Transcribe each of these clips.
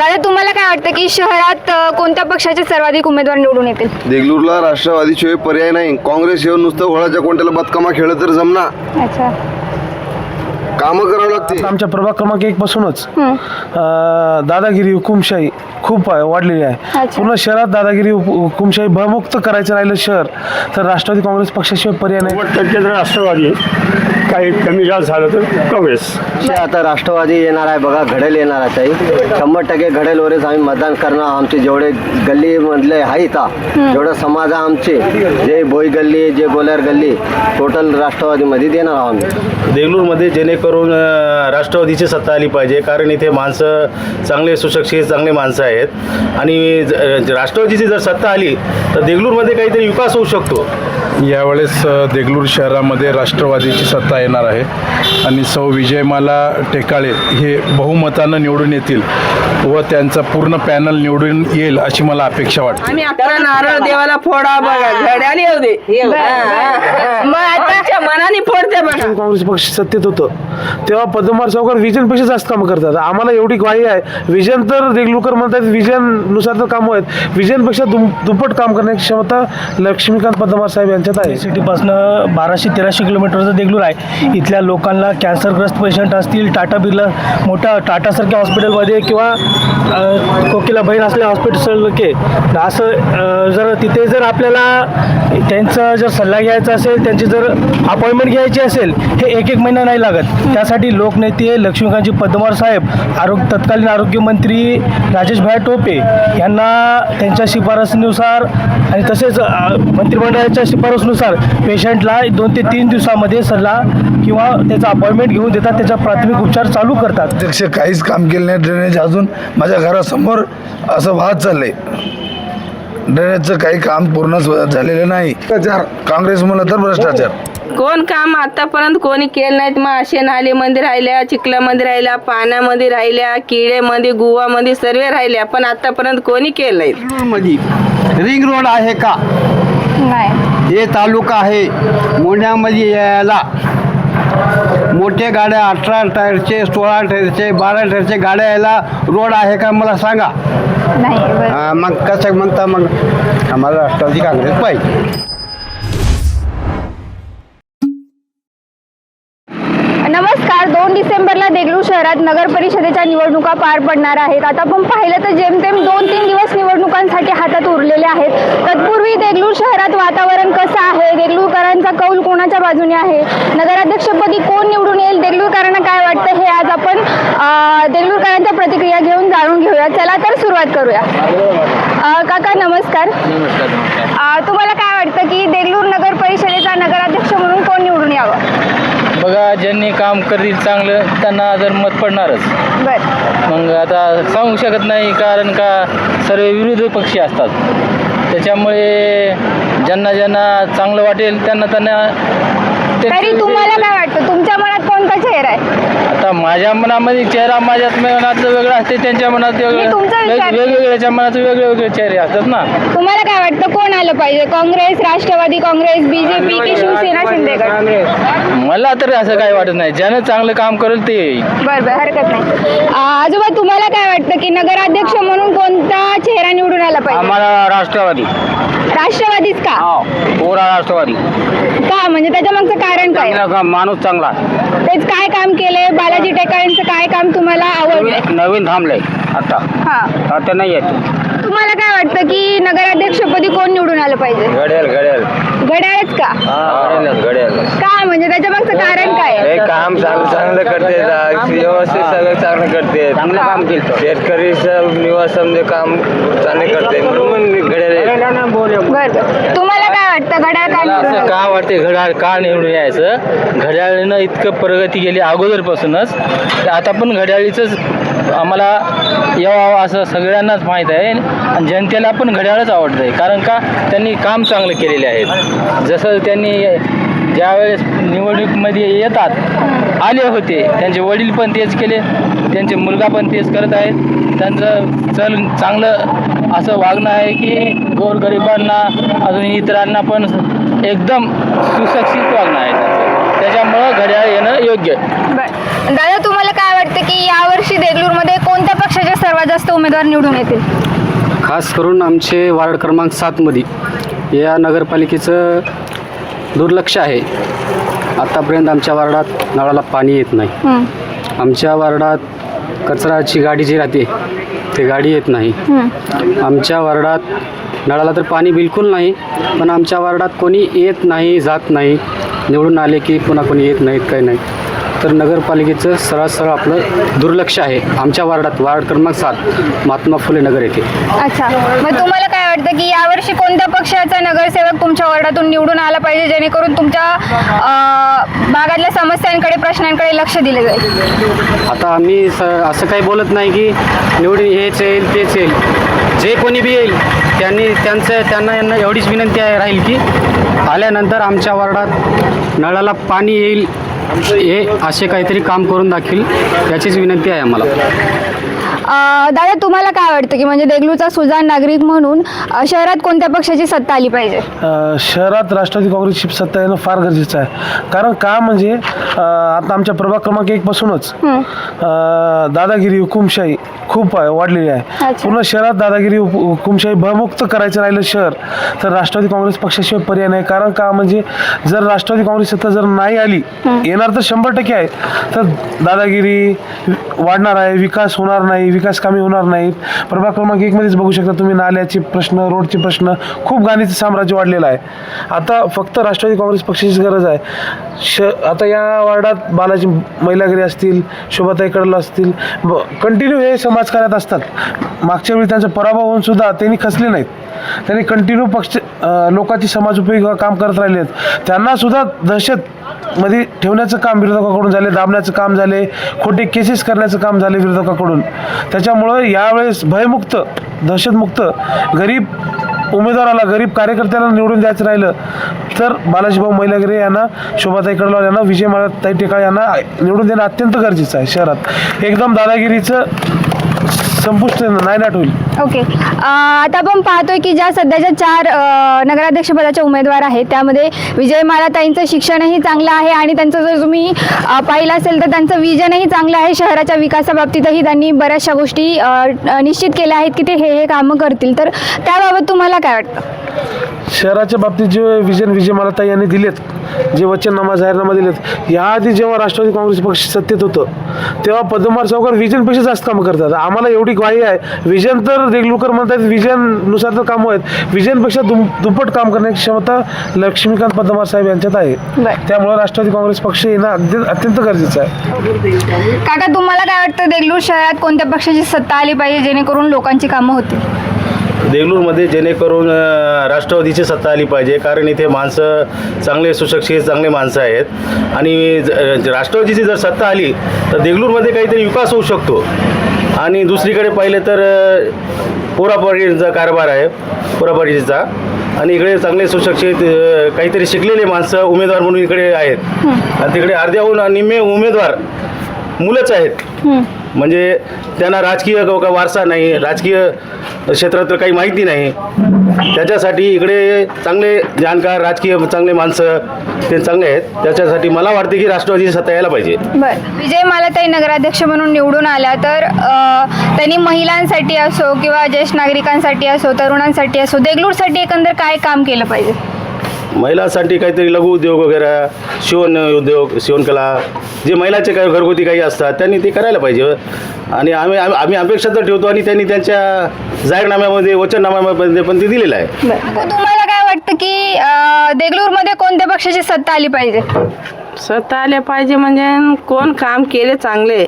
दादा तुम्हाला काय वाटतं की शहरात अ, कोणत्या पक्षाचे सर्वाधिक उमेदवार निवडून येतील? देगलूरला राष्ट्रवादीशिवाय पर्याय नाही. काँग्रेस येऊन नुसतं होळाच्या कोणत्याला बदकामा खेळत तर जमना अच्छा. कामं करावं लागते. आमच्या प्रभाग क्रमांक एक पासूनच हम्म. अं, दादागिरी हुकुमशाही खूप आहे, वाढलेली आहे. अच्छा. पूर्ण शहरात दादागिरी हुकु- हुकुमशाही भयमुक्त करायचं राहिलं शहर तर राष्ट्रवादी काँग्रेस पक्षाशिवाय पर्याय नाही. नव्वद टक्के तर राष्ट्रवादी आहे. काही कमी जास्त झालं तर काँग्रेस. पक्ष आता राष्ट्रवादी येणार आहे बघा घडेल येणार आहे ताई. शंभर टक्के घडेलवरच आम्ही मतदान करणार आमचे जेवढे गल्ली मधले आहे इथं जेवढं समाज आहे आमचे जे बोई गल्ली जे गोल्यार गल्ली टोटल राष्ट्रवादीमध्ये देणार आहोत आम्ही. देगलूरमध्ये जेणेकरून अ, राष्ट्रवादीची सत्ता आली पाहिजे कारण इथे माणसं चांगले सुशिक्षित चांगले माणसं आहेत. आणि राष्ट्रवादीची जर सत्ता आली तर देगलूरमध्ये काहीतरी विकास होऊ शकतो. यावेळेस देगलूर शहरामध्ये राष्ट्रवादीची सत्ता येणार आहे. आणि सौ विजयमाला टेकाळे हे बहुमतानं निवडून येतील व त्यांचा पूर्ण पॅनल निवडून येईल अशी मला अपेक्षा वाटते. नारळ देवाला फोडा बघा घड्याला येऊ दे. मनाने फोडते बघा. काँग्रेस पक्ष सत्तेत होतं. तेव्हा पद्मवार सावकार विजनपेक्षा जास्त कामं करतात. आम्हाला एवढी ग्वाही आहे. विजन तर देगलूकर म्हणतात विजननुसार तर कामं आहेत. विजनपेक्षा दुम दुप्पट काम करण्याची क्षमता लक्ष्मीकांत पद्मवार साहेब यांच्यात आहे. सिटीपासनं बाराशे तेराशे किलोमीटरचं देगलूर आहे. इथल्या लोकांना कॅन्सरग्रस्त पेशंट असतील टाटा बिर्ला मोठ्या टाटासारख्या हॉस्पिटलमध्ये किंवा कोकिला बहीण असल्या हॉस्पिटल के असं जर तिथे जर आपल्याला त्यांचा जर सल्ला घ्यायचा असेल त्यांची जर अपॉइंटमेंट घ्यायची असेल हे एक एक महिना नाही लागत. त्यासाठी लोकनेते लक्ष्मीकांतजी पद्मवार साहेब आरोग्य तत्कालीन आरोग्यमंत्री राजेश भाई टोपे यांना त्यांच्या शिफारसीनुसार आणि तसेच मंत्रिमंडळाच्या शिफारसीनुसार पेशंटला दोन ते तीन दिवसामध्ये सल्ला किंवा त्याचा अपॉइंटमेंट घेऊन देतात त्याचा प्राथमिक उपचार चालू करतात. अध्यक्ष काहीच काम केलं नाही ड्रेनेज अजून माझ्या घरासमोर असं वाहत आहे ड्रेनेजचं काही काम पूर्णच झालेलं नाही. काँग्रेस म्हणलं तर भ्रष्टाचार. कोण काम आतापर्यंत कोणी केलं नाहीत? मग असे नालीमध्ये राहिल्या चिखलामध्ये राहिल्या पाण्यामध्ये राहिल्या किडेमध्ये गुवामध्ये सर्व राहिल्या पण आतापर्यंत कोणी केलं नाही मध्ये. रिंग रोड आहे का? नाही. हे तालुका आहे. मोंढ्यामध्ये यायला. मोठे गाड्या अठरा टायरचे सोळा टायरचे बारा टायरचे गाड्या यायला रोड आहे का? मला सांगा. नाही बरं. हा, मग कसं म्हणता मग आम्हाला राष्ट्रवादी काँग्रेस पाहिजे शहरात नगर परिषदेच्या निवडणुका पार पडणार आहेत. आता आपण पाहिलं तर जेमतेम दोन तीन दिवस निवडणुकांसाठी हातात उरलेले आहेत. तत्पूर्वी देगलूर शहरात वातावरण कसं आहे? देगलूरकरांचा कौल कोणाच्या बाजूने आहे? नगराध्यक्षपदी कोण निवडून येईल? देगलूरकरांना काय वाटतं? हे आज आपण देगलूरकरांच्या प्रतिक्रिया घेऊन जाणून घेऊया. चला तर सुरुवात करूया. काका नमस्कार. तुम्हाला काय वाटतं की देगलूर नगर परिषदेचा नगराध्यक्ष म्हणून कोण निवडून यावं? बघा ज्यांनी काम करतील चांगलं त्यांना जर मत पडणारच. बरं. मग आता सांगू शकत नाही कारण का सर्व विरोधी पक्षी असतात. त्याच्यामुळे ज्यांना ज्यांना चांगलं वाटेल त्यांना त्यांना तरी तुम्हाला काय वाटतं? तुमच्या मनात कोणता चेहरा आहे. आता माझ्या मनामध्ये चेहरा माझ्या मनात वेगळा असते त्यांच्या मनात मी वेगळं. तुमचा विचार- वेग- वेगवेगळ्याच्या मनात वेगळे वेगळे चेहरे असतात ना. तुम्हाला काय वाटतं कोण आलं पाहिजे? काँग्रेस राष्ट्रवादी काँग्रेस बीजेपी की शिवसेना शिंदेगड मला तर असं काही वाटत नाही. ज्यानं चांगलं काम करेल ते येईल. बरं बरं हरकत नाही. आ, आजोबा तुम्हाला काय वाटतं की नगराध्यक्ष म्हणून कोणता चेहरा निवडून आला पाहिजे? आम्हाला राष्ट्रवादी. राष्ट्रवादीच का? पुरा राष्ट्रवादी. का? म्हणजे त्याच्या मागचं कारण काय? माणूस चांगला. तेच काय काम केलंय? बालाजी टेकाळेंचं काय काम तुम्हाला आवडलंय नवीन थांबलंय आता. हा. आता नाही येत. तुम्हाला काय वाटतं की नगराध्यक्षपदी कोण निवडून आलं पाहिजे? घड्याल घड्याल. घड्याळच का? घड्याल घड्याल. का? म्हणजे त्याच्या मागचं कारण काय? आहे? काम चांगलं चांगलं करते व्यवस्थित सगळं चांगलं करते. चांगलं काम केलं. शेतकरी निवास समजे काम चांगले करते. म्हणून घड्याल बरं बरं. तुम्हाला काय वाटतं घड्याळ काय मला असं? का वाटते घड्याळ का निवडून यायचं? घड्याळीनं इतकं प्रगती केली अगोदरपासूनच. तर आता पण घड्याळीचंच आम्हाला यावं असं सगळ्यांनाच माहीत आहे. आणि जनतेला पण घड्याळच आवडतं आहे कारण का? त्यांनी काम चांगलं केलेले आहेत. जसं त्यांनी ज्यावेळेस निवडणुकीमध्ये येतात आले होते. त्यांचे वडील पण तेच केले. त्यांचे मुलगा पण तेच करत आहेत. त्यांचं चल चांगलं असं वागणं आहे की गोरगरिबांना अजून इतरांना पण एकदम सुशिक्षित वागणं आहे. त्यांचं त्याच्यामुळं घड्याळ येणं योग्य आहे. दादा तुम्हाला काय वाटतं वाटतं की यावर्षी देगलूरमध्ये कोणत्या पक्षाचे सर्वात जास्त उमेदवार निवडून येतील? खास करून आमचे वार्ड क्रमांक सातमध्ये या नगरपालिकेचं दुर्लक्ष आहे. आत्तापर्यंत आमच्या वार्डात नळाला पाणी येत नाही. हं, आमच्या वार्डात कचराची गाडी जी राहते ते गाडी येत नाही. हं. आमच्या वार्डात नळाला तर पाणी बिलकुल नाही पण आमच्या वार्डात कोणी येत नाही जात नाही. निवडून आले की पुन्हा कोणी येत नाहीत काही नाही. तर नगरपालिकेचं सरळ सरळ आपलं दुर्लक्ष आहे. आमच्या वार्डात वार्ड क्रमांक सात महात्मा फुले नगर येथे. अच्छा. मग तुम्हाला काय वाटतं की नगरसेवक निवडून आला पाहिजे जेणेकरून तुमच्या भागातल्या समस्यांकडे प्रश्नांकडे लक्ष दिले जाईल. आता आम्ही स असं काही बोलत नाही की निवडून हेच येईल तेच येईल. जे कोणी बी येईल त्यांनी त्यांचं त्यांना यांना एवढीच विनंती आहे राहील की आल्यानंतर आमच्या वार्डात नळाला पाणी येईल हे असे काहीतरी काम करून दाखील याचीच विनंती आहे आम्हाला. दादा तुम्हाला काय वाटतं की म्हणजे देगलूरचा सुजाण नागरिक म्हणून शहरात कोणत्या पक्षाची सत्ता आली पाहिजे? शहरात राष्ट्रवादी काँग्रेसची सत्ता येणं फार गरजेचं आहे. कारण का म्हणजे आता आमच्या प्रभाग क्रमांक एक पासूनच दादागिरी हुकुमशाही खूप वाढलेली आहे. पूर्ण शहरात दादागिरी हुक- हुकुमशाही भयमुक्त करायचं राहिलं शहर तर राष्ट्रवादी काँग्रेस पक्षाशिवाय पर्याय नाही. कारण का म्हणजे जर राष्ट्रवादी काँग्रेस सत्ता जर नाही आली येणार तर शंभर टक्के आहे. तर दादागिरी वाढणार आहे विकास होणार नाही विकास कामी होणार नाहीत. प्रभाग क्रमांक एकमध्येच बघू शकता तुम्ही नाल्याचे प्रश्न रोडचे प्रश्न. खूप गाणीचं साम्राज्य वाढलेलं आहे. आता फक्त राष्ट्रवादी काँग्रेस पक्षाची गरज आहे. श आता या वार्डात बालाजी महिलागिरी असतील शोभाताई कडला असतील कंटिन्यू हे समाजकार्यात असतात. मागच्या वेळी त्यांचा पराभव होऊन सुद्धा त्यांनी खचले नाहीत. त्यांनी कंटिन्यू पक्ष लोकांची समाज उपयोगी काम करत राहिले आहेत त्यांना सुद्धा ठेवण्याचं काम विरोधकाकडून झाले दाबण्याचं काम झाले खोटे केसेस करण्याचं काम झाले विरोधकाकडून. त्याच्यामुळं यावेळेस भयमुक्त दहशतमुक्त गरीब उमेदवाराला गरीब कार्यकर्त्याला निवडून द्यायचं राहिलं तर बालाजीभाऊ मैलागिरे यांना शोभाताई कडलाल यांना विजय मालाताई टेकाळ यांना निवडून देणं अत्यंत गरजेचं आहे शहरात. एकदम दादागिरीचं संपुष्ट नायनाट होईल ओके. आता आपण पाहतोय की ज्या सध्याच्या चार अं, नगराध्यक्षपदाच्या उमेदवार आहेत त्यामध्ये विजय मालाताईंचं शिक्षणही चांगलं आहे आणि त्यांचं जर तुम्ही पाहिलं असेल तर त्यांचं विजनही चांगलं आहे. शहराच्या विकासाबाबतीतही त्यांनी बऱ्याचशा गोष्टी निश्चित केल्या आहेत की ते हे हे कामं करतील. तर त्याबाबत तुम्हाला काय वाटतं? शहराच्या बाबतीत जे विजन विजय मालाताई यांनी दिलेत जे वचननामा जाहीरनामा दिलेत याआधी जेव्हा राष्ट्रवादी काँग्रेस पक्ष सत्तेत होतं तेव्हा पद्मवार सावकार विजनपेक्षा जास्त कामं करतात. आम्हाला एवढी ग्वाही आहे. विजन तर देगलूरकर म्हणतात विजननुसार तर कामं आहेत. विजनपेक्षा दुम दुप्पट काम करण्याची क्षमता लक्ष्मीकांत पद्मवार साहेब यांच्यात आहे. त्यामुळे राष्ट्रवादी काँग्रेस पक्ष येणं अत्यंत अत्यंत गरजेचं आहे. काका तुम्हाला काय वाटतं? देगलूर शहरात कोणत्या पक्षाची सत्ता आली पाहिजे जेणेकरून लोकांची कामं होतील? देगलूरमध्ये जेणेकरून राष्ट्रवादीची सत्ता आली पाहिजे कारण इथे माणसं चांगले सुशिक्षित चांगले माणसं आहेत. आणि राष्ट्रवादीची जर सत्ता आली तर देगलूरमध्ये काहीतरी विकास होऊ शकतो. आणि दुसरीकडे पाहिलं तर अ, पोरापारीचा कारभार आहे पोरापारीचा. आणि इकडे चांगले सुशिक्षित काहीतरी शिकलेले माणसं उमेदवार म्हणून इकडे आहेत. आणि तिकडे अर्ध्याहून निम्मे उमेदवार मुलंच आहेत. म्हणजे त्यांना राजकीय वारसा नाही राजकीय क्षेत्रात तर काही माहिती नाही. त्याच्यासाठी इकडे चांगले जाणकार राजकीय चांगले माणसं ते चांगले आहेत. त्याच्यासाठी मला वाटते की राष्ट्रवादी सत्ता यायला पाहिजे. बरं. विजय मालाताई नगराध्यक्ष म्हणून निवडून आल्या तर त्यांनी महिलांसाठी असो किंवा ज्येष्ठ नागरिकांसाठी असो तरुणांसाठी असो देगलूरसाठी एकंदर काय काम केलं पाहिजे? महिलांसाठी काहीतरी लघु उद्योग वगैरे शिवण उद्योग शिवणकला जे महिलाचे काही घरगुती काही असतात त्यांनी ते करायला पाहिजे. आणि आम्ही आम्ही अपेक्षा तर ठेवतो आणि त्यांनी त्यांच्या जाहीरनाम्यामध्ये वचननाम्यामध्ये पण ते दिलेलं आहे. तुम्हाला काय वाटतं की अ, देगलूरमध्ये कोणत्या पक्षाची सत्ता आली पाहिजे? स्वतः आले पाहिजे म्हणजे कोण काम केले चांगले?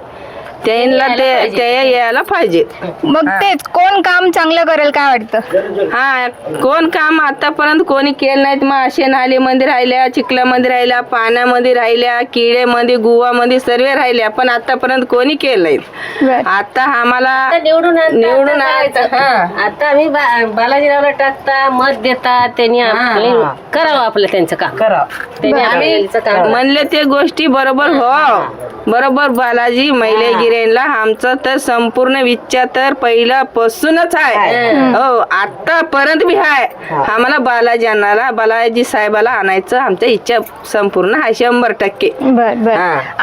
त्यांना ते ते यायला पाहिजे. मग तेच कोण काम चांगलं करेल काय वाटतं? हा कोण काम आतापर्यंत कोणी केलं नाहीत. मग असे नालीमध्ये राहिल्या चिखलामध्ये राहिल्या पाण्यामध्ये राहिल्या किडेमध्ये गुवामध्ये सर्व राहिल्या पण आतापर्यंत कोणी केलं नाहीत. आता आम्हाला निवडून आणता, निवडून आता आणायचं. हा. आता आम्ही बा- बालाजीरावला टाकता मत देता त्यांनी आपले करावं आपलं त्यांचं काम. त्यांनी आम्ही आपल्याचं काम म्हणले ते गोष्टी बरोबर हो. बरोबर बालाजी मैलेगिरी गिरेला आमचं तर संपूर्ण विचार तर पहिल्यापासूनच आहे. हो आतापर्यंत बी आहे. आम्हाला बालाजी आणायला बालाजी साहेबाला आणायचं आमच्या इच्छा संपूर्ण आहे शंभर टक्के. बर बर.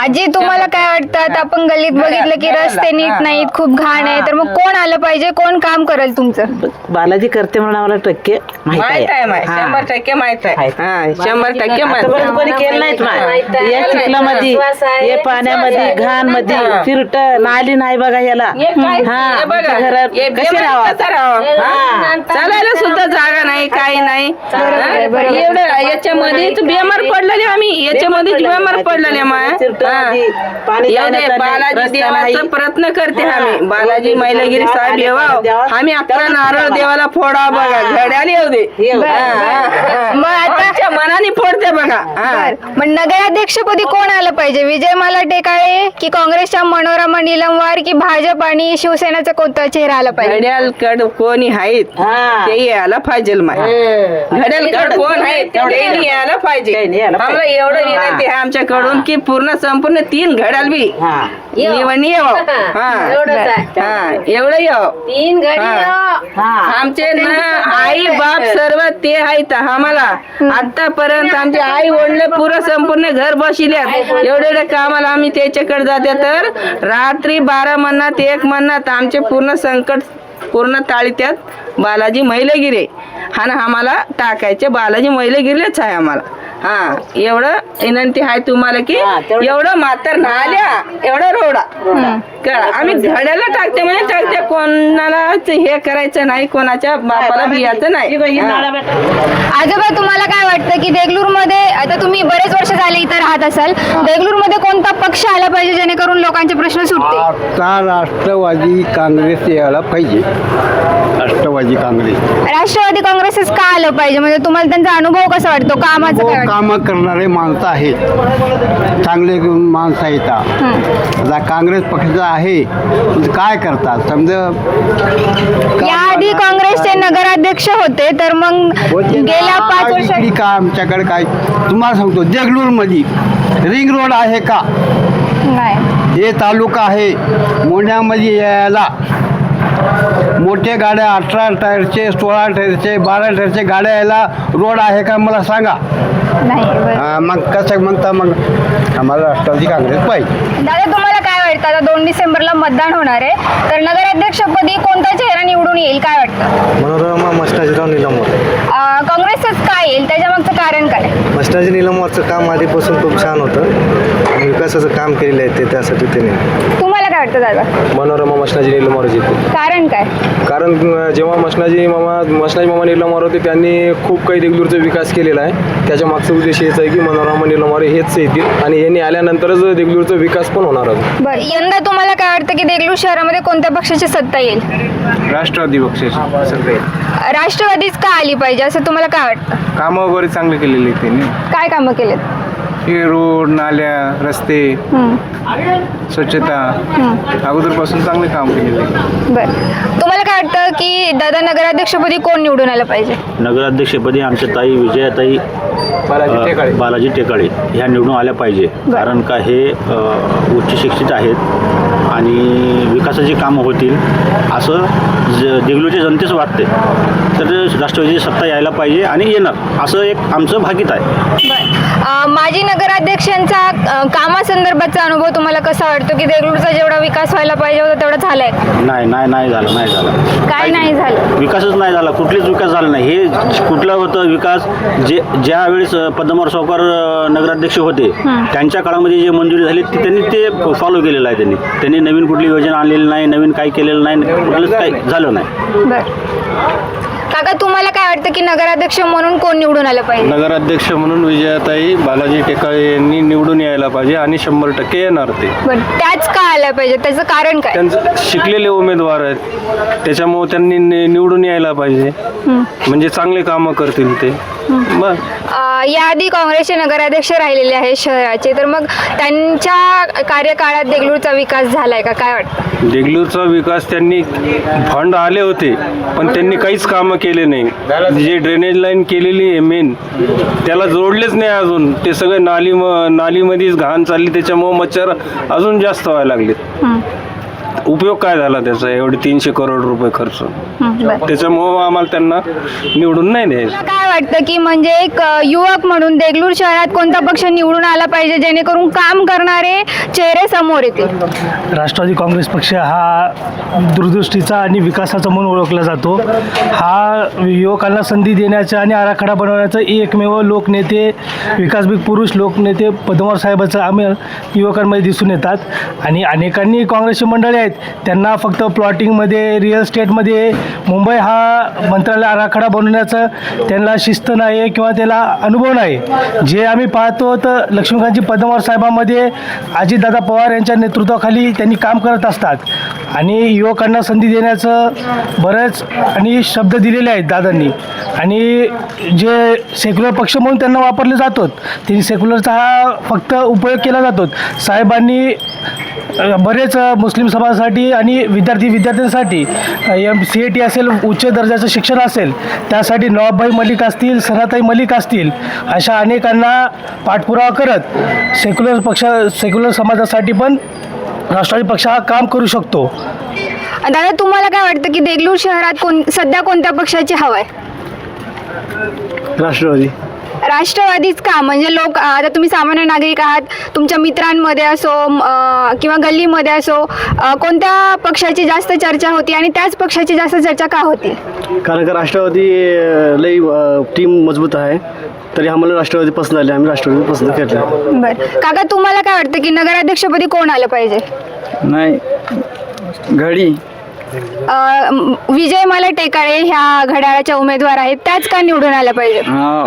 आजी तुम्हाला काय वाटतं? आता आपण गल्लीत बघितलं की रस्ते नीट नाहीत खूप घाण आहे. तर मग कोण आलं पाहिजे? कोण काम करेल तुमचं? बालाजी करते म्हणून आम्हाला टक्के माहीत माहीत आहे माहीत हा. शंभर टक्के माहीत आहे. हा शंभर टक्के माहीत आतापर्यंत कोणी केलं नाहीत माहीत आहे. या चिखलामध्ये विश्वास आहे. हे पाण्यामध्ये घाणमध्ये फिरट नाली नाही बघा याला हे? हा हे आमच्या घरात हे कसे राहावं? हा. चालायला सुद्धा जागा नाही काही नाही हा? एवढं याच्यामध्ये बेमार पडलेले आम्ही याच्यामध्ये बेमार पडलेले माय चिरटमध्ये पाणी येऊ दे जाण्याचा नाही, बालाजी रस्ता देवाचा नाही. प्रयत्न करते हा. आम्ही बालाजी. मैलगिरी साहेब येवा. आम्ही अकरा तेवढंच नारळ. देवाला फोडा बघा. घड्याला येऊ दे येऊ. हा, हा, हा. मग आता- आमच्या मनाने फोडते बघा हा. बर मग नगराध्यक्षपदी कोण आलं पाहिजे विजय मला टेकाळे की काँग्रेसच्या मनोरमा निलमवार की भाजप आणि शिवसेनेचा कोणता चेहरा आला पाहिजे? घड्याल कड कोणी आहेत हा. ते यायला पाहिजे माय घड्याल कड कोण आहे ते यायला पाहिजे. आम्हाला. एवढं विनंती आहे आमच्याकडून की पूर्ण संपूर्ण तीन घड्याल बी. हा. निवड येव. हा. एवढंच आहे. हा. एवढं येव. तीन घडी हा. हो. हा. आमचे ना आई बाप सर्व ते आहेत आम्हाला. आतापर्यंत आमचे आई वडले पुरं संपूर्ण घर बसिल्यात एवढे एवढे कामाला आम्ही त्याच्याकडे जाते तर रात्री बारा म्हणत एक म्हणत आमचे पूर्ण संकट पूर्ण ताळीत्यात बालाजी महिलेगिरे हा ना आम्हाला टाकायचे. बालाजी महिलेगिरीलेच आहे आम्हाला. हा एवढं विनंती आहे तुम्हाला की एवढं मातर नाल्या एवढं रोडा. कळा आम्ही घड्याला टाकते म्हणजे टाकते. कोणाला हे करायचं नाही कोणाच्या बापाला बियाचं नाही. आजोबा तुम्हाला काय वाटतं की देगलूरमध्ये आता तुम्ही बरेच वर्ष झाले इथं राहत असाल देगलूरमध्ये कोणता पक्ष आला पाहिजे जेणेकरून लोकांचे प्रश्न सुटतील? आता राष्ट्रवादी काँग्रेस यायला पाहिजे. राष्ट्रवादी काँग्रेस. राष्ट्रवादी काँग्रेसच का आलं पाहिजे? म्हणजे तुम्हाला त्यांचा अनुभव कसा वाटतो? कामाचा काय वाटतं? कामं करणारे माणसं आहेत. चांगले माणसं आहेत आता काँग्रेस पक्षाचा आहे पण काय करतात? समजा याआधी काँग्रेसचे नगराध्यक्ष होते तर मग गेल्या पाच वर्षात इकडे का आमच्याकडे काय? तुम्हाला सांगतो देगलूरमध्ये रिंग रोड आहे का? नाही. हे तालुका आहे. मोंढ्यामध्ये यायला मोठे गाड्या अठरा टायरचे सोळा टायरचे बारा टायरचे गाड्या यायला रोड आहे का मला सांगा. नाही बरं. हा, मग कसं म्हणता मग आम्हाला राष्ट्रवादी काँग्रेस पाहिजे. दादा तुम्हाला काय वाटतं? आता दोन डिसेंबरला मतदान होणार आहे. तर नगराध्यक्षपदी कोणता चेहरा निवडून येईल? काय वाटतं? मनोरमा मस्टाजीराव निलमवर अं, काँग्रेसच काय येईल? त्याच्या मागचं कारण काय? मस्टाजी निलमवरचं काम आधीपासून खूप छान होतं. आणि विकासाचं काम केलेलं आहे ते त्यासाठी त्याने. तुम्हाला वाटतं दादा? मनोरमा मस्टाजी निलमवर जिथे कारण काय? कारण अं, जेव्हा मसनाजी मामा मसनाजी मामा निलमवार होते त्यांनी खूप काही देगलूरचा विकास केलेला आहे. त्याच्या मागचा उद्देश हेच आहे की मनोरमा निलमवार हेच येतील आणि यांनी आल्यानंतरच देगलूरचा विकास पण होणार आहे. बरं यंदा तुम्हाला काय वाटतं की देगलूर शहरामध्ये कोणत्या पक्षाची सत्ता येईल? राष्ट्रवादी पक्षाची राष्ट्रवादीच का आली पाहिजे? असं तुम्हाला काय वाटतं? कामं वगैरे चांगले केलेले त्यांनी. काय कामं केलेत? हे रोड नाल्या रस्ते स्वच्छता अगोदरपासून चांगले काम केलेले. आहे बरं. तुम्हाला काय वाटतं की दादा नगराध्यक्षपदी कोण निवडून आलं पाहिजे? नगराध्यक्षपदी आमच्या ताई विजयाताई बालाजी टेकाळे. बालाजी टेकाळे ह्या निवडून आल्या पाहिजे. कारण का हे अ, उच्च शिक्षित आहेत. आणि विकासाची कामं होतील असं ज देगलूरच्या जनतेच वाटते तर राष्ट्रवादीची सत्ता यायला पाहिजे आणि येणार असं एक आमचं भाकीत आहे. माजी नगराध्यक्षांचा कामासंदर्भातचा अनुभव तुम्हाला कसा वाटतो की देगलूरचा जेवढा विकास व्हायला पाहिजे होता तेवढा झालाय? नाही नाही नाही झालं नाही झालं. काय नाही झालं? विकासच नाही झाला कुठलेच विकास झाला नाही. हे कुठला होतं विकास? जे ज्या वेळेस पद्मवार सावकार नगराध्यक्ष होते त्यांच्या काळामध्ये जे मंजुरी झाली त्यांनी ते फॉलो केलेलं आहे त्यांनी. त्यांनी नवीन कुठली योजना आणलेली नाही नवीन काही केलेलं नाही कुठलंच काही झालं नाही. बरं. काका तुम्हाला काय वाटतं की नगराध्यक्ष म्हणून कोण निवडून आलं पाहिजे? नगराध्यक्ष म्हणून विजयाताई बालाजी टेकाळे यांनी निवडून यायला पाहिजे आणि शंभर टक्के येणार ते. बरं त्याच का आल्या पाहिजे? त्याचं कारण काय? त्यांचं शिकलेले उमेदवार आहेत. त्याच्यामुळे त्यांनी नि- निवडून यायला पाहिजे. म्हणजे चांगले कामं करतील ते. अं, याआधी काँग्रेसचे नगराध्यक्ष राहिलेले आहेत शहराचे. तर मग त्यांच्या कार्यकाळात देगलूरचा विकास झालाय का? काय वाटतं? देगलूरचा विकास त्यांनी फंड आले होते पण त्यांनी काहीच कामं केले नाही. जे ड्रेनेज लाईन केलेली आहे मेन त्याला जोडलेच नाही अजून. ते सगळे नाली नालीमध्येच घाण चालली त्याच्यामुळं मच्छर अजून जास्त व्हायला लागलेत. उपयोग काय झाला त्याचा? एवढे तीनशे करोड रुपये खर्च. त्याच्यामुळं आम्हाला त्यांना निवडून नाही द्यायचं काय वाटतं की म्हणजे एक अ, युवक म्हणून देगलूर शहरात कोणता पक्ष निवडून आला पाहिजे जेणेकरून काम करणारे चेहरे समोर येतील? राष्ट्रवादी काँग्रेस पक्ष हा दूरदृष्टीचा आणि विकासाचा म्हणून ओळखला जातो. हा युवकांना संधी देण्याचा आणि आराखडा बनवण्याचा एकमेव लोकनेते विकासबीक पुरुष लोकनेते पद्मवार साहेबाचं आम्ही युवकांमध्ये दिसून येतात. आणि अनेकांनी काँग्रेसची मंडळी आहेत त्यांना फक्त प्लॉटिंगमध्ये रिअल इस्टेटमध्ये मुंबई हा मंत्रालय आराखडा बनवण्याचं त्यांना शिस्त नाही आहे किंवा त्याला अनुभव नाही. जे आम्ही पाहतो तर लक्ष्मीकांतजी पद्मवार साहेबांमध्ये अजितदादा पवार यांच्या नेतृत्वाखाली त्यांनी काम करत असतात. आणि युवकांना संधी देण्याचं बरंच आणि शब्द दिलेले आहेत दादांनी. आणि जे सेक्युलर पक्ष म्हणून त्यांना वापरले जातात त्यांनी सेक्युलरचा हा फक्त उपयोग केला जातो. साहेबांनी बरेच मुस्लिम समाजासाठी आणि विद्यार्थी विद्यार्थ्यांसाठी एम सी ए टी असेल उच्च दर्जाचं शिक्षण असेल त्यासाठी नवाबभाई मलिक असतील सनाताई मलिक असतील अशा अनेकांना पाठपुरावा करत सेक्युलर पक्ष सेक्युलर समाजासाठी पण राष्ट्रवादी पक्ष हा काम करू शकतो. दादा तुम्हाला काय वाटतं की देगलूर शहरात कोण सध्या कोणत्या पक्षाची हवा आहे? राष्ट्रवादी. राष्ट्रवादीच का? म्हणजे लोक आता तुम्ही सामान्य नागरिक आहात तुमच्या मित्रांमध्ये असो किंवा गल्लीमध्ये असो कोणत्या पक्षाची जास्त चर्चा होती आणि त्याच पक्षाची जास्त चर्चा का होती? कारण का राष्ट्रवादी लई टीम मजबूत आहे. तरी आम्हाला राष्ट्रवादी पसंत आले आम्ही राष्ट्रवादी पसंत केलं. बर. काका तुम्हाला काय वाटतं की नगराध्यक्षपदी कोण आलं पाहिजे? नाही. घडी. अ, विजय मला टेकाळे ह्या घड्याळाच्या उमेदवार आहेत त्याच का निवडून आल्या पाहिजे? हा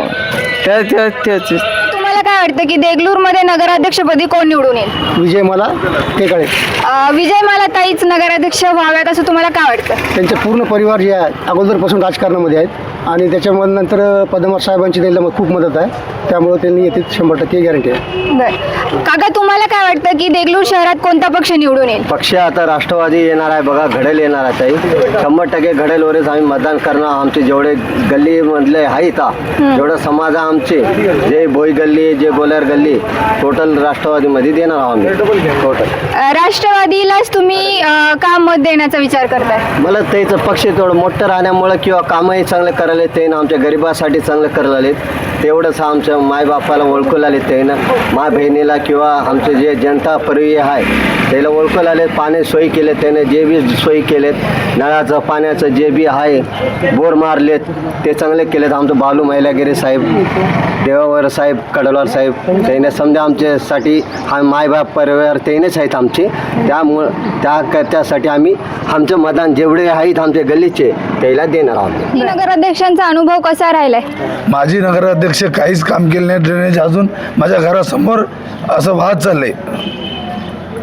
त्या त्या त्याच. तुम्हाला काय वाटतं की देगलूरमध्ये नगराध्यक्षपदी कोण निवडून येईल? विजय मला ते कळे अ, विजय मला ताईच नगराध्यक्ष व्हाव्यात असं तुम्हाला काय वाटतं? त्यांचे पूर्ण परिवार जे आहे अगोदरपासून राजकारणामध्ये आहेत. आणि त्याच्यामध्ये नंतर पद्मवार साहेबांची त्यांना खूप मदत आहे. त्यामुळे त्यांनी येथे शंभर टक्के गॅरंटी आहे. बर. काका तुम्हाला काय वाटतं की देगलूर शहरात कोणता पक्ष निवडून येईल? पक्ष आता राष्ट्रवादी येणार आहे बघा घडेल येणार आहे ताई. शंभर टक्के घडेलवरच आम्ही मतदान करणार. आमचे जेवढे गल्लीमधले आहेत जेवढं समाज आहे आमचे जे बोई गल्ली जे गोल्यार गल्ली टोटल राष्ट्रवादीमध्ये देणार आहोत आम्ही. टोटल अ, राष्ट्रवादीलाच तुम्ही अ, का मत देण्याचा विचार करताय? मला त्याचं पक्ष थोडं मोठं राहण्यामुळं किंवा कामही चांगलं करायला त्यानं आमच्या गरिबासाठी चांगलं करायला आलेत. तेवढंच आमच्या मायबापाला ओळखू लागले त्यानं माय बहिणीला किंवा आमचे जे जनता परिवार आहे त्याला ओळखू लागले पाणी सोयी केले त्याने जे बी सोयी केलेत. नळाचं पाण्याचं जे बी आहे बोर मारलेत ते चांगले केलेत. आमचं बालू महिलागिरी साहेब. देवावर साहेब कडलवार साहेब त्याने समजा आमच्यासाठी हा मायबाप परिवार त्यानेच आहेत आमचे. त्यामुळं त्या त्यासाठी आम्ही आमचं मतदान जेवढे आहेत आमच्या गल्लीचे त्याला देणार आहोत. नगराध्यक्षांचा अनुभव कसा राहिलाय? माजी नगराध्यक्ष काहीच काम केलं नाही ड्रेनेज अजून माझ्या घरासमोर असं वाहत चाललंय.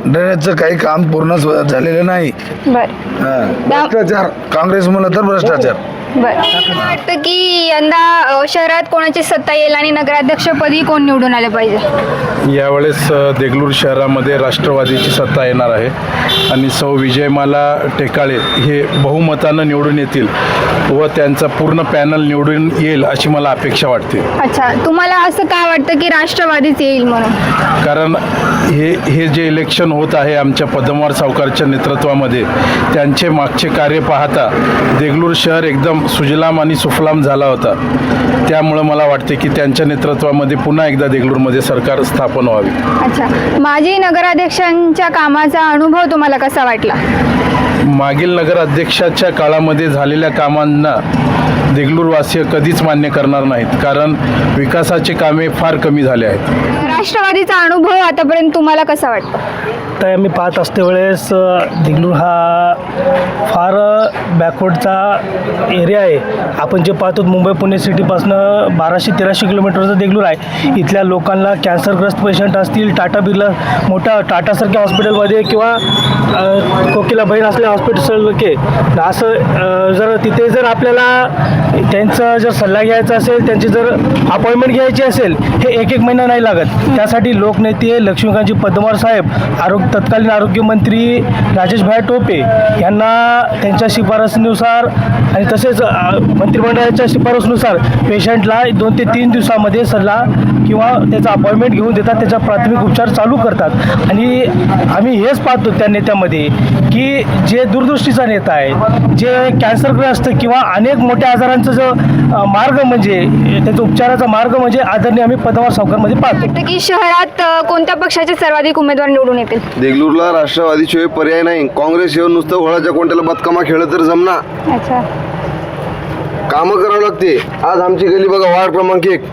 ड्रेनेजचं काही काम पूर्ण झालेलं नाही. बर. हा. भ्रष्टाचार काँग्रेस म्हणलं तर भ्रष्टाचार. बर. मला वाटतं की यंदा अ, शहरात कोणाची सत्ता येईल आणि नगराध्यक्षपदी कोण निवडून आलं पाहिजे? यावेळेस अ, देगलूर शहरामध्ये राष्ट्रवादीची सत्ता येणार आहे. आणि सौ विजयमाला टेकाळे हे बहुमतानं निवडून येतील व त्यांचा पूर्ण पॅनल निवडून येईल अशी मला अपेक्षा वाटते. अच्छा तुम्हाला असं का वाटतं की राष्ट्रवादीच येईल म्हणून? कारण हे हे जे इलेक्शन होत आहे आमच्या पद्मवार सावकारच्या नेतृत्वामध्ये त्यांचे मागचे कार्य पाहता देगलूर शहर एकदम सुजलाम आणि सुफलाम झाला होता. त्यामुळं मला वाटते की त्यांच्या नेतृत्वामध्ये पुन्हा एकदा देगलूरमध्ये सरकार स्थापन व्हावी. अच्छा. माजी नगराध्यक्षांच्या कामाचा अनुभव तुम्हाला कसा वाटला? मागील नगर अध्यक्षाच्या काळामध्ये झालेल्या कामांना देगलूरवासीय कधीच मान्य करणार नाहीत. कारण विकासाचे कामे फार कमी झाले आहेत. राष्ट्रवादीचा अनुभव आतापर्यंत तुम्हाला कसा वाटतो? तर आम्ही पाहत असते वेळेस देगलूर हा फार बॅकवर्डचा एरिया आहे. आपण जे पाहतो मुंबई पुणे सिटीपासनं बाराशे तेराशे किलोमीटरचं देगलूर आहे. इथल्या लोकांना कॅन्सरग्रस्त पेशंट असतील टाटा बिर्ला मोठा टाटासारख्या हॉस्पिटलमध्ये किंवा कोकिला बहीण असलेल्या हॉस्पिटल के असं जर तिथे जर आपल्याला त्यांचं जर सल्ला घ्यायचा असेल त्यांची जर अपॉइंटमेंट घ्यायची असेल हे एक एक महिना नाही लागत. त्यासाठी लोकनेते लक्ष्मीकांतजी पद्मवार साहेब आरोग्य तत्कालीन आरोग्यमंत्री राजेशभाई टोपे यांना त्यांच्या शिफारसीनुसार आणि तसेच मंत्रिमंडळाच्या शिफारसीनुसार पेशंटला दोन ते तीन दिवसामध्ये सल्ला किंवा त्याचा अपॉइंटमेंट घेऊन देतात त्याचा प्राथमिक उपचार चालू करतात. आणि आम्ही हेच पाहतो त्या नेत्यामध्ये की जे दूरदृष्टीचा नेता आहे जे कॅन्सरग्रस्त किंवा अनेक मोठ्या आजारांचं जो अ, मार्ग म्हणजे त्याचा उपचाराचा मार्ग म्हणजे आदरणीय आम्ही पद्मवार सावकारमध्ये पाहतो. वाटतं की शहरात अ, कोणत्या पक्षाचे सर्वाधिक उमेदवार निवडून येतील? देगलूरला राष्ट्रवादीशिवाय पर्याय नाही. काँग्रेस येऊन नुसतं होळाच्या कोणत्याला बदकामा खेळत तर जमना. अच्छा. कामं करावं लागते. आज आमची गली बघा वार्ड क्रमांक एक.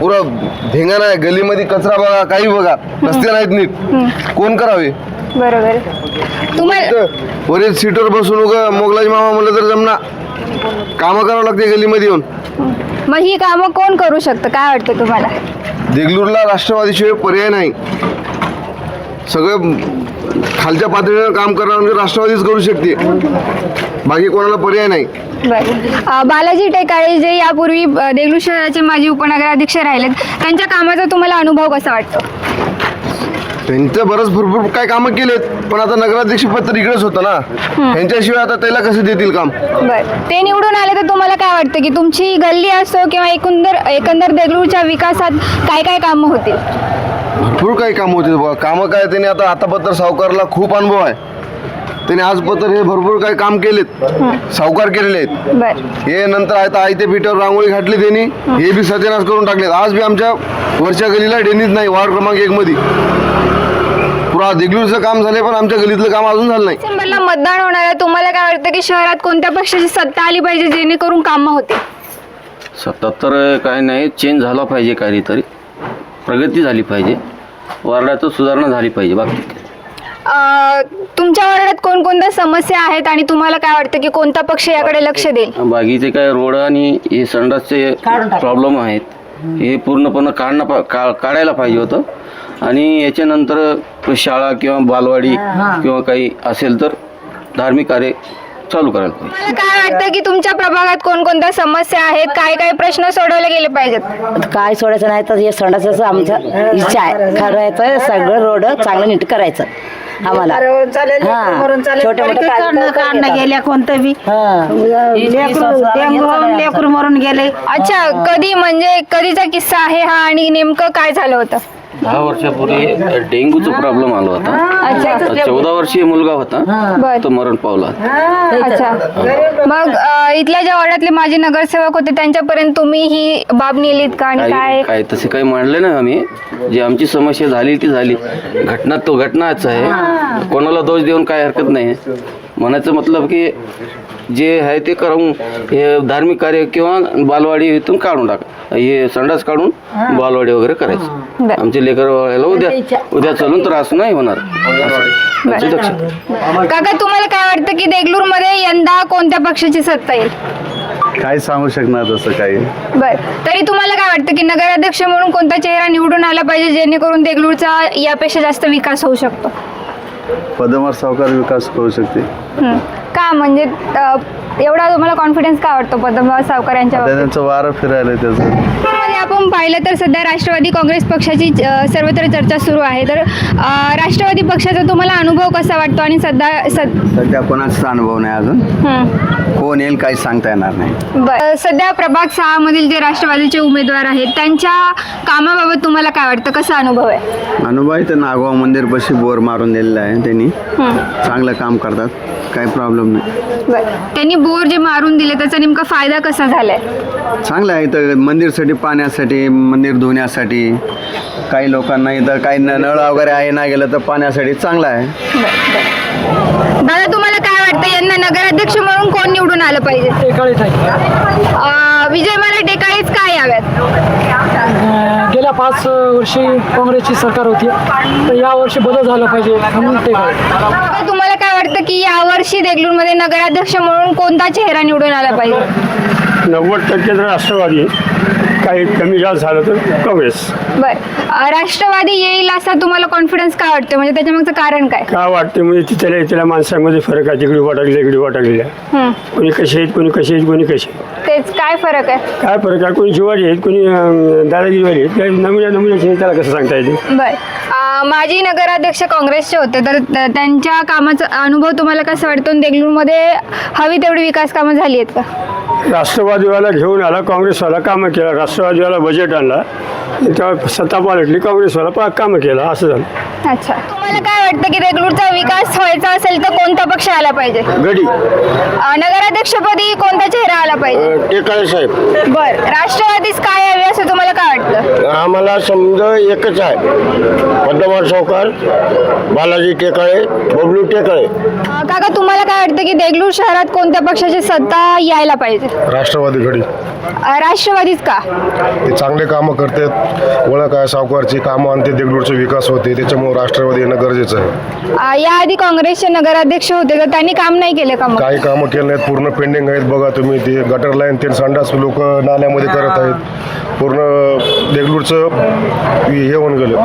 पुरा धिंगाणा आहे. गलीमध्ये कचरा बघा काही बघा. रस्ते नाहीत नीट. कोण करावे? बरोबर. तुम्हाला वरील सीटवर बसून उगा मोगलाजी मामा म्हणलं तर जमना. कामं करावं लागते गलीमध्ये येऊन. मग ही कामं कोण करू शकतं? काय वाटतं तुम्हाला? देगलूरला राष्ट्रवादीशिवाय पर्याय नाही. सगळं खालच्या पातळीवर काम करणार म्हणजे राष्ट्रवादीच करू शकते. बाकी कोणाला पर्याय नाही. बरं. अ, बालाजी टेकाळे जे यापूर्वी अ, देगलूर शहराचे माजी उपनगराध्यक्ष राहिलेत त्यांच्या कामाचा तुम्हाला अनुभव कसा वाटतो? त्यांचं बरंच भरपूर काय कामं केलेत पण आता नगराध्यक्ष पद तर इकडेच होतं ना. त्यांच्याशिवाय आता त्याला कसं देतील काम? बरं. ते निवडून आले तर तुम्हाला काय वाटतं की तुमची गल्ली असो किंवा एकंदर एकंदर देगलूरच्या विकासात काय काय कामं होतील? भरपूर काही काम होते बघा. कामं काय त्यांनी आता आतापत्र सावकारला खूप अनुभव आहे. त्यांनी आजपत्र हे भरपूर काही काम केलेत. सावकार केलेले आहेत. बरं. हे नंतर आता आयत्या पिठावर रांगोळी घातली त्यांनी. हे. बी सत्यानाश करून टाकलेत. आज बी आमच्या वरच्या गलीला डेनीच नाही वार्ड क्रमांक एक मध्ये पुरा देगलूरचं काम झालंय पण आमच्या गलीतलं काम अजून झालं नाही. डिसेंबरला मतदान होणार आहे. तुम्हाला काय वाटतं की शहरात कोणत्या पक्षाची सत्ता आली पाहिजे जेणेकरून कामं होतील? सत्याहत्तर काय नाही. चेंज झाला पाहिजे काहीतरी. प्रगती झाली पाहिजे. वार्डाचं सुधारणा झाली पाहिजे. बाकी काय. अ, तुमच्या वार्डात कोणकोणत्या समस्या आहेत आणि तुम्हाला काय वाटतं की कोणता पक्ष याकडे लक्ष देईल? बाकीचे काय रोड आणि हे संडासचे प्रॉब्लेम आहेत हे पूर्णपणे काढणं पा- का काढायला पाहिजे होतं. आणि याच्यानंतर शाळा किंवा बालवाडी किंवा काही असेल तर धार्मिक कार्य चालू करायला पाहिजे. तुम्हाला काय वाटतं की तुमच्या प्रभागात कोणकोणत्या समस्या आहेत? काय काय प्रश्न सोडवले गेले पाहिजेत? काय सोडायचं नाही तर हे संडासाचं आमचं इच्छा आहे. करायचं सगळं रोड चांगलं नीट करायचं. आम्हाला. हा. छोटे मोठे काढणं गेल्या कोणतं बी लेकरू लेकरू मरून गेले. अच्छा कधी म्हणजे कधीचा किस्सा आहे हा आणि नेमकं काय झालं होतं? दहा वर्षापूर्वी डेंग्यूचा प्रॉब्लेम आला होता. अच्छा चौदा वर्षीय मुलगा होता बर. तो मरण पावला अच्छा. मग अ, इथल्या ज्या वार्डातले माजी नगरसेवक होते त्यांच्यापर्यंत तुम्ही ही बाब नेलीत का आणि काय? काही काय तसे काही मांडले नाही आम्ही. जी आमची समस्या झाली ती झाली. घटना तो घटनाच आहे. कोणाला दोष देऊन काय हरकत नाही. म्हणायचं मतलब की जे आहे ते करून हे धार्मिक कार्य किंवा बालवाडी इथून काढून टाका. हे संडास काढून बालवाडी वगैरे करायचं. आमचे लेकर व्हायला उद्या उद्या चालून त्रास नाही होणार. असं आमचं काका तुम्हाला काय वाटतं की देगलूरमध्ये यंदा कोणत्या पक्षाची सत्ता येईल? काय सांगू शकणार तसं काही? बर. तरी तुम्हाला काय वाटतं की नगराध्यक्ष म्हणून कोणता चेहरा निवडून आला पाहिजे जेणेकरून देगलूरचा यापेक्षा जास्त विकास होऊ शकतो? पदमार सावकार विकास करू शकते हं. का म्हणजे अ, एवढा तुम्हाला कॉन्फिडन्स का वाटतो पद्मनाभ सावकार यांच्या बाबतीत? त्यांचं वारं फिरायला त्याचं आपण पाहिलं तर सध्या राष्ट्रवादी काँग्रेस पक्षाची सर्वत्र चर्चा सुरू आहे. तर राष्ट्रवादी पक्षाचा तुम्हाला अनुभव कसा वाटतो आणि सध्या सध्या कोणाचाच अनुभव नाही अजून. कोण येईल काही सांगता येणार नाही. सध्या प्रभाग सहा मधील जे राष्ट्रवादीचे उमेदवार आहेत त्यांच्या कामाबाबत तुम्हाला काय वाटतं? कसा अनुभव आहे? अनुभव इथं नागोबा मंदिर पशी बोर मारून दिलेला आहे त्यांनी. हं. चांगलं काम करतात. काही प्रॉब्लेम नाही. त्यांनी बोर जे मारून दिले त्याचा नेमका फायदा कसा झालाय? चांगलं आहे. इथं मंदिरसाठी पाण्यासाठी मंदिर धुण्यासाठी. काही लोकांना इथं काही न- नळ वगैरे आहे ना गेलं तर पाण्यासाठी चांगलं आहे. दादा तुम्हाला काय वाटतं यांना नगराध्यक्ष म्हणून कोण निवडून आलं पाहिजे? अ, विजय मला टेकाळीच काय याव्यात? गेल्या पाच वर्षी काँग्रेसची सरकार होती. तर या वर्षी बदल झाला पाहिजे म्हणून ते तर तुम्हाला काय वाटतं की यावर्षी देगलूरमध्ये नगराध्यक्ष म्हणून कोणता चेहरा निवडून आला पाहिजे? नव्वद टक्के तर राष्ट्रवादी काही कमी जास्त झालं तर काँग्रेस. बर. अ, राष्ट्रवादी येईल असा तुम्हाला कॉन्फिडन्स का वाटतं म्हणजे त्याच्यामागचं कारण काय? का वाटते म्हणजे तिथल्या इथल्या माणसांमध्ये फरक आहे. तिकडे वाटागले इकडे वाटागलेल्या हं. कोणी कसे आहेत कोणी कसे आहेत कोणी कसे आहेत. तेच काय फरक आहे? काय फरक आहे? कोणी शिवाजी आहेत कोणी अं, आहेत. काही नमुन्या नमुन्याचे त्याला कसं सांगता येते? बर. माजी नगराध्यक्ष काँग्रेसचे होते. तर त- त्यांच्या कामाचा अनुभव तुम्हाला कसं वाटतो? आणि देगलूरमध्ये हवी तेवढी विकास कामं झाली आहेत का? राष्ट्रवादीवाला घेऊन आला काँग्रेसवाला कामं केलं. राष्ट्रवादीवाला बजेट आणला. तेव्हा सत्ता पालटली काँग्रेसवाला पा कामं केलं. असं झालं. अच्छा. तुम्हाला काय वाटतं की देगलूरचा विकास व्हायचा असेल तर कोणता पक्ष आला पाहिजे? गडी. अं, नगराध्यक्षपदी कोणता चेहरा आला पाहिजे? टेकाळे साहेब. बर. राष्ट्रवादीच काय हवी असं तुम्हाला काय वाटतं? आम्हाला समजा एकच आहे. पद्मवार सावकार बालाजी टेकाळे बबलू टेकाळे. अं, काका तुम्हाला काय वाटतं की देगलूर शहरात कोणत्या पक्षाची सत्ता यायला पाहिजे? राष्ट्रवादी घडी. अं, राष्ट्रवादीच का? ते चांगले कामं करतात. ओळख आहे सावकारची. कामं आणते. देगलूरचा विकास होते. त्याच्यामुळे राष्ट्रवादी येणं गरजेचं याआधी काँग्रेसचे नगराध्यक्ष होते तर त्यांनी काम नाही केले का मग? काही कामं केले नाहीत पूर्ण पेंडिंग आहेत बघा तुम्ही ते गटर लाईन ते संडास लोक नाल्यामध्ये करत आहेत. पूर्ण देगलूरचं हे होऊन गेलं.